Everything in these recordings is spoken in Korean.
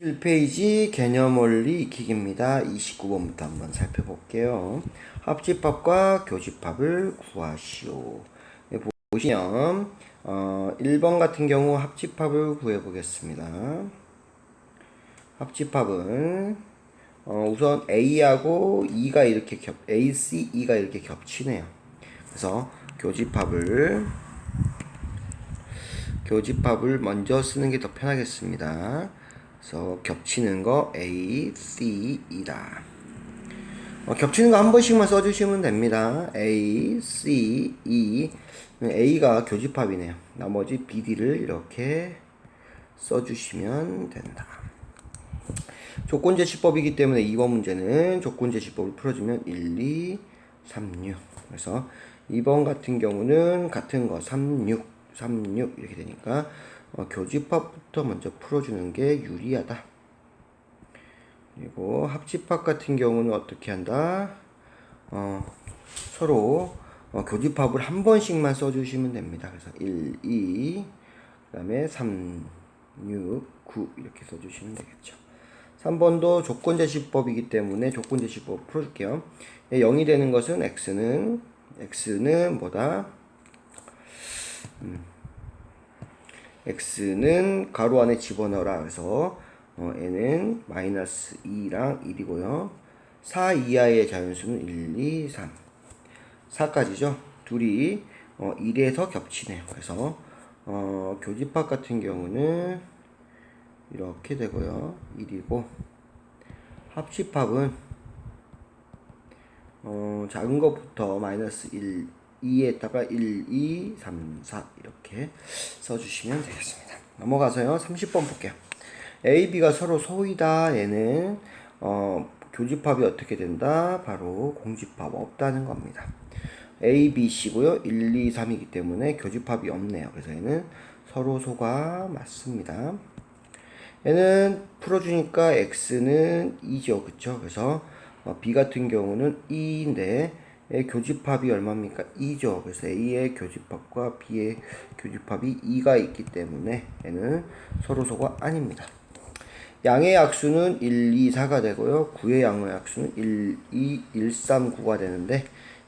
1페이지 개념 원리 익히기입니다. 29번부터 한번 살펴볼게요. 합집합과 교집합을 구하시오. 네, 보시면 어, 1번 같은 경우 합집합을 구해 보겠습니다. 합집합은 어, 우선 A하고 E가 이렇게 겹 A, C, E가 이렇게 겹치네요. 그래서 교집합을 교집합을 먼저 쓰는 게 더 편하겠습니다. 그래서 겹치는 거 A, C, E다. 어, 겹치는 거 한 번씩만 써주시면 됩니다. A, C, E. A가 교집합이네요. 나머지 B, D를 이렇게 써주시면 된다. 조건제시법이기 때문에 이번 문제는 조건제시법을 풀어주면 1, 2, 3, 6. 그래서 2번 같은 경우는 같은 거 3, 6, 3, 6 이렇게 되니까 어, 교집합부터 먼저 풀어주는 게 유리하다. 그리고 합집합 같은 경우는 어떻게 한다? 어, 서로 어, 교집합을 한 번씩만 써주시면 됩니다. 그래서 1, 2, 그 다음에 3, 6, 9 이렇게 써주시면 되겠죠. 3번도 조건제시법이기 때문에 조건제시법 풀어줄게요. 0이 되는 것은 x는 x는 뭐다? 음, x는 가로 안에 집어넣어라. 그래서 어, n은 마이너스 2랑 1이고요. 4 이하의 자연수는 1, 2, 3. 4까지죠. 둘이 어, 1에서 겹치네요. 그래서 어, 교집합 같은 경우는 이렇게 되고요. 1이고 합집합은 어, 작은 것부터 마이너스 1, 2에다가 1, 2, 3, 4 이렇게 써주시면 되겠습니다. 넘어가서요. 30번 볼게요. A, B가 서로 소이다. 얘는 어, 교집합이 어떻게 된다? 바로 공집합 없다는 겁니다. A, B, C고요. 1, 2, 3이기 때문에 교집합이 없네요. 그래서 얘는 서로 소가 맞습니다. 얘는 풀어주니까 X는 2죠. 그쵸? 그래서 어, B 같은 경우는 2인데 의 교집합이 얼마입니까? 2죠. 그래서 A의 교집합과 B의 교집합이 2가 있기 때문에 얘는 서로소가 아닙니다. 양의 약수는 1, 2, 4가 되고요. 9의 양의 약수는 1, 2, 1, 3, 9가 되는데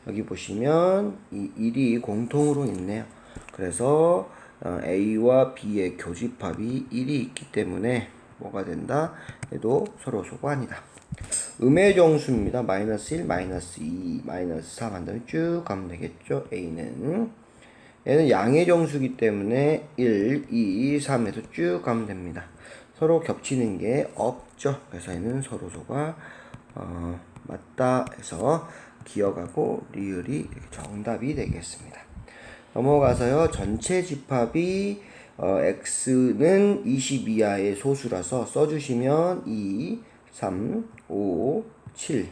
여기 보시면 이 1이 공통으로 있네요. 그래서 어, A와 B의 교집합이 1이 있기 때문에 뭐가 된다? 얘도 서로소가 아니다. 음의 정수입니다. 마이너스 1, 마이너스 2, 마이너스 3 한다면 쭉 가면 되겠죠. A는 얘는 양의 정수기 때문에 1, 2, 3에서 쭉 가면 됩니다. 서로 겹치는 게 없죠. 그래서 얘는 서로소가 어, 맞다 해서 기억하고 리을이 정답이 되겠습니다. 넘어가서요. 전체 집합이 어, x는 20 이하의 소수라서 써주시면 2, 3, 5, 7,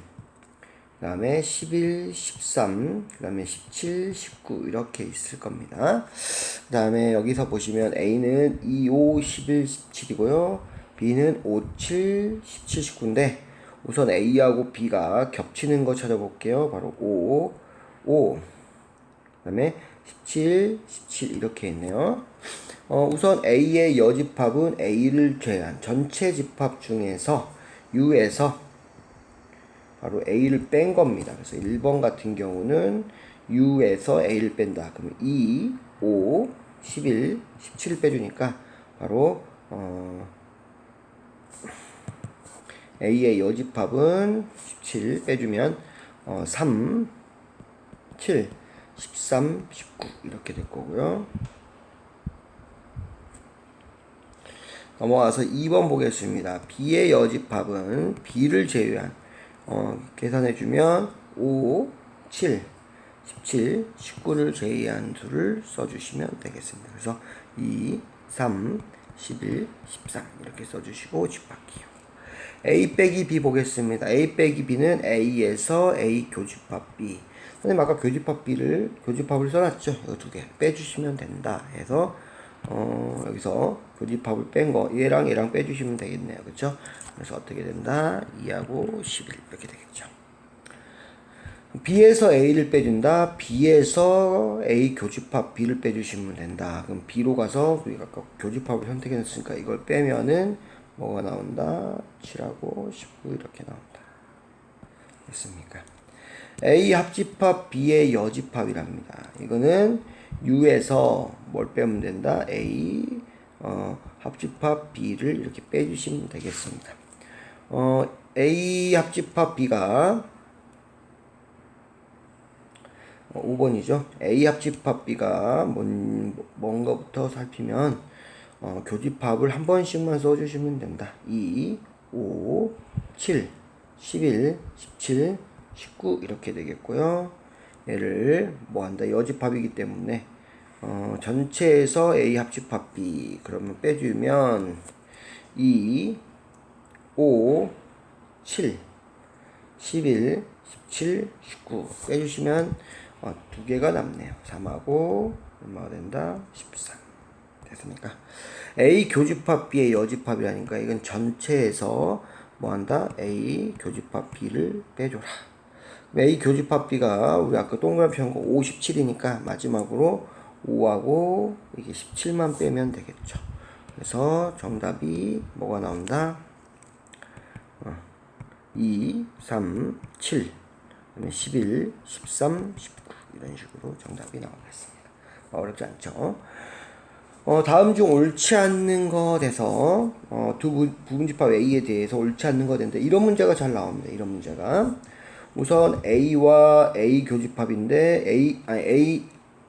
그 다음에 11, 13, 그 다음에 17, 19 이렇게 있을 겁니다. 그 다음에 여기서 보시면 A는 2, 5, 11, 17이고요. B는 5, 7, 17, 19인데 우선 A하고 B가 겹치는 거 찾아볼게요. 바로 5, 5, 그 다음에 17, 17 이렇게 있네요. 어, 우선 A의 여집합은 A를 제한 전체 집합 중에서 U에서 바로 A를 뺀 겁니다. 그래서 1번 같은 경우는 U에서 A를 뺀다. 그러면 2, 5, 11, 17 빼주니까 바로 어, A의 여집합은 17 빼주면 어, 3, 7, 13, 19 이렇게 될 거고요. 넘어가서 2번 보겠습니다. B의 여집합은 B를 제외한 어, 계산해주면 5, 7, 17, 19를 제외한 수를 써주시면 되겠습니다. 그래서 2, 3, 11, 13 이렇게 써주시고 집합기요. A 빼기 B 보겠습니다. A 빼기 B는 A에서 A 교집합 B. 선생님 아까 교집합 B를 교집합을 써놨죠. 이거 두 개 빼주시면 된다 해서 어, 여기서 교집합을 뺀 거 얘랑 얘랑 빼주시면 되겠네요. 그쵸? 그래서 어떻게 된다? 2하고 11 이렇게 되겠죠. B에서 A를 빼준다. B에서 A 교집합 B를 빼주시면 된다. 그럼 B로 가서 우리가 아까 교집합을 선택했으니까 이걸 빼면은 뭐가 나온다? 7하고 19 이렇게 나온다. 됐습니까? A 합집합 B의 여집합이랍니다. 이거는 U에서 뭘 빼면 된다? A 어, 합집합 B를 이렇게 빼주시면 되겠습니다. 어, A 합집합 B가 어, 5번이죠. A 합집합 B가 뭔, 뭔가부터 살피면 어, 교집합을 한 번씩만 써주시면 된다. 2, 5, 7, 11, 17, 19 이렇게 되겠고요. 얘를 뭐 한다? 여집합이기 때문에 어, 전체에서 A 합집합 B 그러면 빼주면 2, 5, 7, 11, 17, 19 빼주시면 어, 두 개가 남네요. 3하고 얼마가 된다? 13 됐습니까? A 교집합 B의 여집합이라니까 이건 전체에서 뭐 한다? A 교집합 B를 빼줘라. A 교집합 B가 우리 아까 동그라미 한거 57이니까 마지막으로 5하고 이게 17만 빼면 되겠죠. 그래서 정답이 뭐가 나온다? 어, 2, 3, 7, 그다음에 11, 13, 19 이런 식으로 정답이 나오겠습니다. 어렵지 않죠? 어, 다음 중 옳지 않는 거 돼서 어, 두 부, 부분집합 A에 대해서 옳지 않는 거 된다. 이런 문제가 잘 나옵니다. 이런 문제가 우선 A와 A 교집합인데 A 아니 A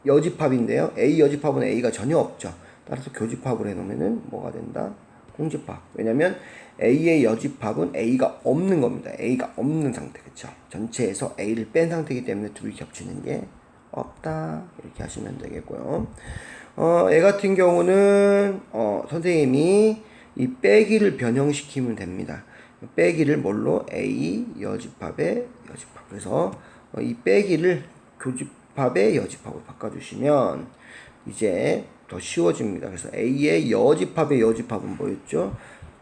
여집합인데요. A 여집합은 A가 전혀 없죠. 따라서 교집합을 해놓으면은 뭐가 된다? 공집합. 왜냐면 A의 여집합은 A가 없는 겁니다. A가 없는 상태, 그쵸? 전체에서 A를 뺀 상태이기 때문에 둘이 겹치는 게 없다. 이렇게 하시면 되겠고요. 어, 애 같은 경우는, 어, 선생님이 이 빼기를 변형시키면 됩니다. 빼기를 뭘로? A 여집합의 여집합. 그래서 어, 이 빼기를 교집합의 여집합으로 바꿔주시면 이제 더 쉬워집니다. 그래서 A의 여집합의 여집합은 뭐였죠?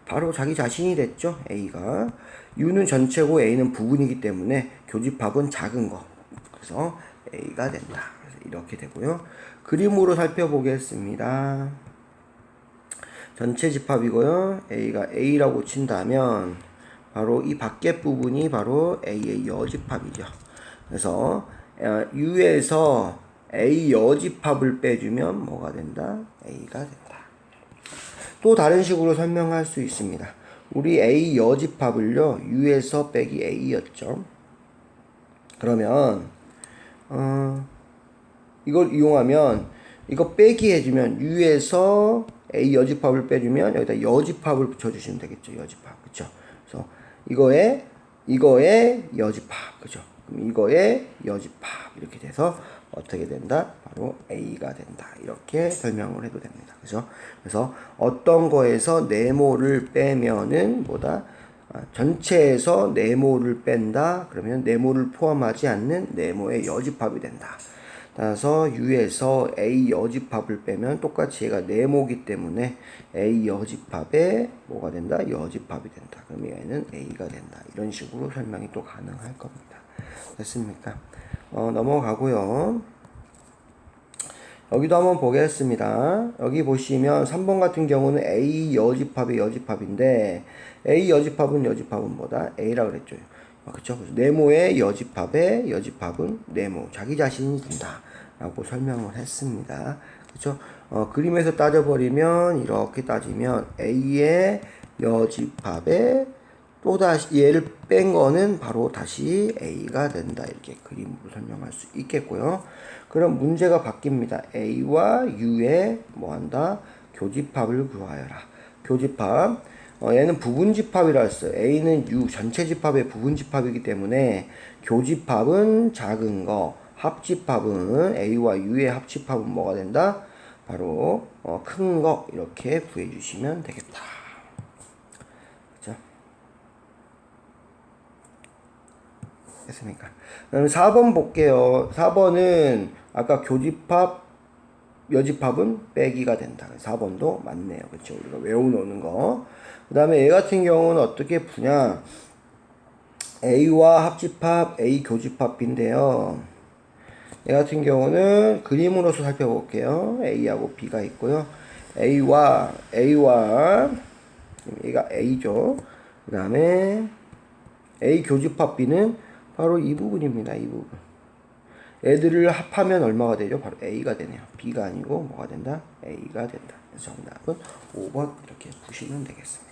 바로 자기 자신이 됐죠. A가 U는 전체고 A는 부분이기 때문에 교집합은 작은 거. 그래서 A가 된다. 이렇게 되고요. 그림으로 살펴보겠습니다. 전체 집합이고요. A가 A라고 친다면 바로 이 밖에 부분이 바로 A의 여집합이죠. 그래서 어, U에서 A 여집합을 빼주면 뭐가 된다? A가 된다. 또 다른 식으로 설명할 수 있습니다. 우리 A 여집합을요, U에서 빼기 A였죠. 그러면, 어, 이걸 이용하면, 이거 빼기 해주면, U에서 A 여집합을 빼주면, 여기다 여집합을 붙여주시면 되겠죠. 여집합. 그쵸? 그래서, 이거에, 이거에 여집합. 그죠? 그럼 이거에 여집합. 이렇게 돼서, 어떻게 된다? 바로 A가 된다. 이렇게 설명을 해도 됩니다. 그죠? 그래서 어떤 거에서 네모를 빼면은 뭐다? 아, 전체에서 네모를 뺀다. 그러면 네모를 포함하지 않는 네모의 여집합이 된다. 따라서 U에서 A 여집합을 빼면 똑같이 얘가 네모기 때문에 A 여집합에 뭐가 된다? 여집합이 된다. 그럼 얘는 A가 된다. 이런 식으로 설명이 또 가능할 겁니다. 됐습니까? 어, 넘어가고요. 여기도 한번 보겠습니다. 여기 보시면 3번 같은 경우는 A 여집합의 여집합인데 A 여집합은 여집합은 뭐다? A라 그랬죠. 아, 그쵸? 네모의 여집합의 여집합은 네모. 자기 자신이 된다. 라고 설명을 했습니다. 그쵸? 어, 그림에서 따져버리면 이렇게 따지면 A의 여집합의 또다시 얘를 뺀 거는 바로 다시 A가 된다. 이렇게 그림으로 설명할 수 있겠고요. 그럼 문제가 바뀝니다. A와 U의 뭐 한다? 교집합을 구하여라. 교집합. 어, 얘는 부분집합이라 했어요. A는 U 전체 집합의 부분집합이기 때문에 교집합은 작은 거, 합집합은 A와 U의 합집합은 뭐가 된다? 바로 어, 큰 거 이렇게 구해 주시면 되겠다. 됐습니까? 그럼 4번 볼게요. 4번은 아까 교집합, 여집합은 빼기가 된다. 4번도 맞네요. 그쵸? 우리가 외워놓는 거. 그 다음에 얘 같은 경우는 어떻게 푸냐. A와 합집합, A 교집합인데요. 얘 같은 경우는 그림으로서 살펴볼게요. A하고 B가 있고요. A와, A와 얘가 A죠. 그 다음에 A 교집합 B는 바로 이 부분입니다. 이 부분. 애들을 합하면 얼마가 되죠? 바로 A가 되네요. B가 아니고 뭐가 된다? A가 된다. 정답은 5번 이렇게 보시면 되겠습니다.